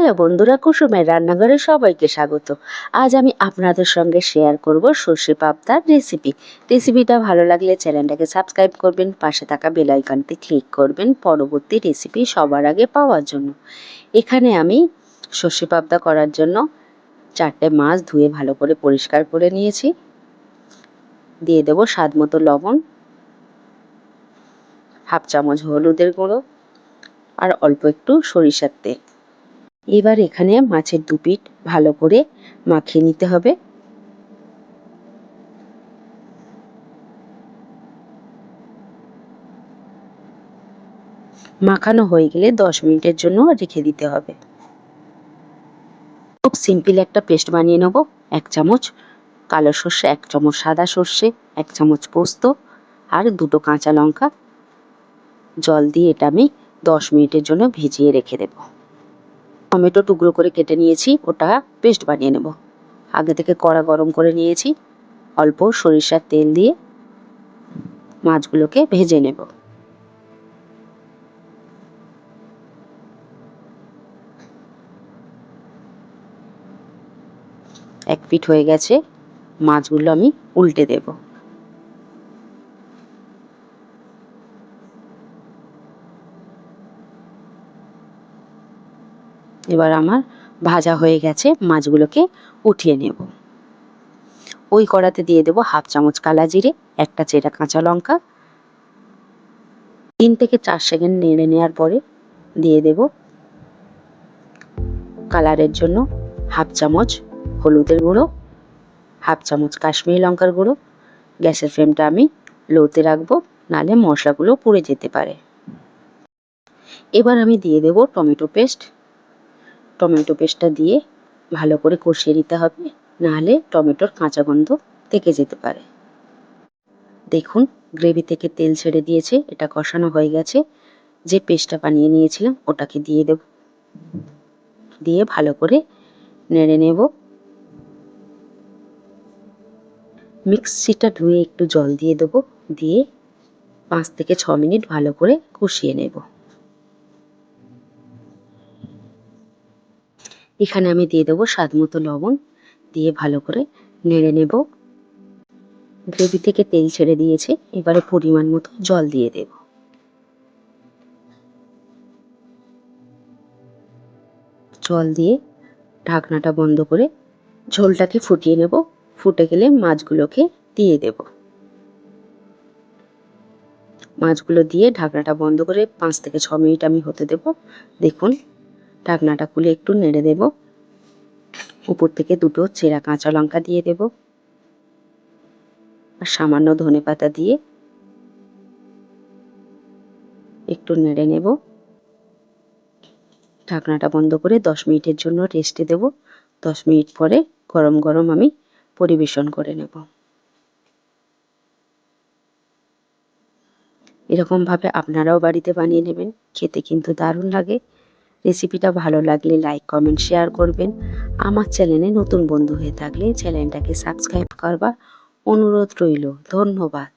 Hello বন্ধুরা, কুসুমের রান্নাঘরে সবাইকে স্বাগত। আজ আমি আপনাদের সঙ্গে শেয়ার করব সর্ষে পাবদার রেসিপি রেসিপিটা ভালো লাগলে চ্যানেলটাকে সাবস্ক্রাইব করবেন, পাশে থাকা বেল আইকনটি ক্লিক করবেন পরবর্তী রেসিপি সবার আগে পাওয়ার জন্য। এখানে আমি সর্ষে পাবদা করার জন্য চারটে মাছ ধুয়ে ভালো করে পরিষ্কার করে নিয়েছি। দিয়ে দেবো স্বাদ মতো লবণ, হাফ চামচ হলুদের গুঁড়ো আর অল্প একটু সরিষার তেল। এবার এখানে মাছের দু পিঠ ভালো করে মাখিয়ে নিতে হবে। মাখানো হয়ে গেলে দশ মিনিটের জন্য রেখে দিতে হবে। খুব সিম্পল একটা পেস্ট বানিয়ে নেব। এক চামচ কালো সর্ষে, এক চামচ সাদা সর্ষে, এক চামচ পোস্ত আর দুটো কাঁচা লঙ্কা। জল দিয়ে এটা আমি দশ মিনিটের জন্য ভিজিয়ে রেখে দেবো। টমেটো টুকরো করে কেটে নিয়েছি, ওটা পেস্ট বানিয়ে নেব। আগে থেকে কড়া গরম করে নিয়েছি, অল্প সরিষার তেল দিয়ে মাছগুলোকে ভেজে নেব। এক পিঠ হয়ে গেছে, মাছগুলো আমি উল্টে দেবো। এবার আমার ভাজা হয়ে গেছে, মাছগুলোকে উঠিয়ে নেব। ওই কড়াতে দিয়ে দেবো হাফ চামচ কালা জিরে, একটা চেরা কাঁচা লঙ্কা। তিন থেকে চার সেকেন্ড নেড়ে নেওয়ার পরে দিয়ে দেব কালারের জন্য হাফ চামচ হলুদের গুঁড়ো, হাফ চামচ কাশ্মীরি লঙ্কার গুঁড়ো। গ্যাসের ফ্লেমটা আমি লোতে রাখব নালে মশলাগুলো পুড়ে যেতে পারে। এবার আমি দিয়ে দেব টমেটো পেস্ট। টমেটো পেস্টটা দিয়ে ভালো করে কষিয়ে নিতে হবে। নাহলে টমেটোর কাঁচা গন্ধ থেকে যেতে পারে। দেখুন, গ্রেভি থেকে তেল ছেড়ে দিয়েছে, এটা কষানো হয়ে গেছে। যে পেস্টটা বানিয়ে নিয়েছিলাম, ওটাকে দিয়ে দেব। দিয়ে ভালো করে নেড়ে নেব। মিক্সিটা ধুয়ে একটু জল দিয়ে দেবো। দিয়ে পাঁচ থেকে ছ মিনিট ভালো করে কষিয়ে নেব। এখানে আমি দিয়ে দেবো স্বাদ মতো লবণ। দিয়ে ভালো করে নেড়ে নেব। গ্রেভি থেকে তেল ছেড়ে দিয়েছে। এবারে পরিমাণ মতো জল দিয়ে দেব। জল দিয়ে ঢাকনাটা বন্ধ করে ঝোলটাকে ফুটিয়ে নেব। ফুটে গেলে মাছগুলোকে দিয়ে দেব। মাছগুলো দিয়ে ঢাকনাটা বন্ধ করে পাঁচ থেকে ছ মিনিট আমি হতে দেব। দেখুন ঢাকনাটা খুলে একটু নেড়ে দেব। উপর থেকে দুটো চেরা কাঁচা লঙ্কা দিয়ে দেব। আর সামান্য ধনে পাতা দিয়ে একটু নেড়ে নেব। ঢাকনাটা বন্ধ করে দশ মিনিটের জন্য রেস্টে দেব। দশ মিনিট পরে গরম গরম আমি পরিবেশন করে নেব। এরকমভাবে আপনারাও বাড়িতে বানিয়ে নেবেন। খেতে কিন্তু দারুণ লাগে। রেসিপিটা ভালো লাগলে লাইক কমেন্ট শেয়ার করবেন। আমার চ্যানেলে নতুন বন্ধু হয়ে থাকলে চ্যানেলটাকে সাবস্ক্রাইব করবার অনুরোধ রইল। ধন্যবাদ।